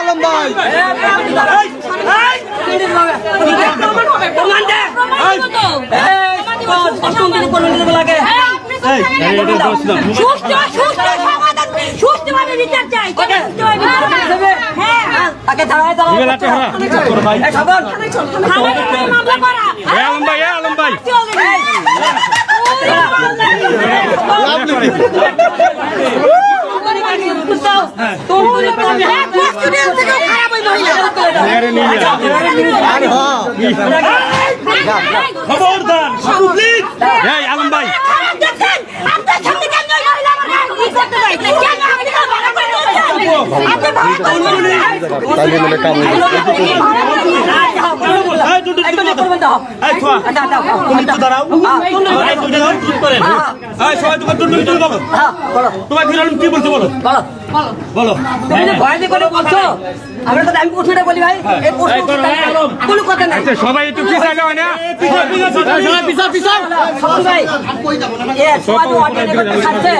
আলম ভাই সুস্থভাবে বিচার চাই হ্যাঁ তাকে দাঁড়ায় দাঁড়ায় মামলা করা আলম ভাই এ আলম ভাই আরে হ্যাঁ খবরদার। এই আলম ভাই। মানে কাম সবাই তোমার দুটো দুটো বলো বলো। তোমার ফির আলম কি বলতে বলো? বলো। বলো। তুমি যে ভয় দিয়ে করে বলছো? আমরা তো আমি প্রশ্নটা বলি ভাই। এই প্রশ্ন এই করো, এই আলম। কোনো কথা নাই। আচ্ছা সবাই একটু পিছাইলে হয় না পিছা পিছা সবাই। পিছা পিছা ভাই। এ সবাই তো অর্ডার করতে থাকছে।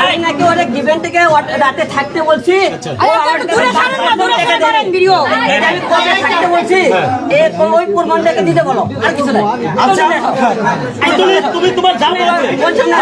আমি নাকি ওরে গিভেন থেকে রাতে থাকতে বলছি। ও আমার দূরে সরেন না, দূরে সরে করেন ভিডিও। এটা আমি কবে থাকতে বলছি এ ওই প্রমাণটাকে দিতে বলো আর কিছু নাই আচ্ছা এই তুমি তুমি তোমার জানো আছে বলছেন না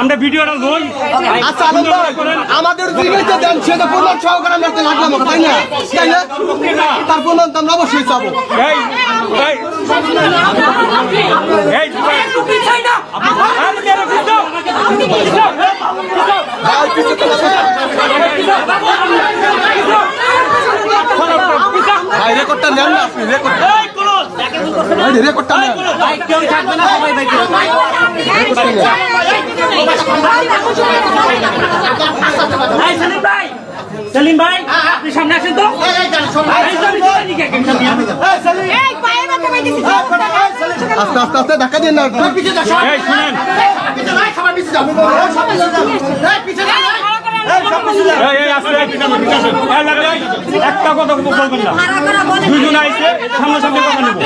আমরা ভিডিওটা লই আচ্ছা আমাদের জিনিসটা অবশ্যই চাবো ভাই রেকর্ডটা নেন না আপনি রেকর্ড। ভাই রেকর্ডটা নেন। কেউ থাকবে না সবাই ভাই এই সেলিম ভাই সেলিম ভাই আপনি সামনে আসেন তো। এই পায়ে ব্যথা পাইতেছি আস্তে আস্তে আস্তে ধাক্কা দিন না এই শুনেন এই এই আসলে এই পিছনে পিছনে এই লাগা এই, একটা কথা বলবেন না দুজন আইসে সামনে সামনে কথা নেব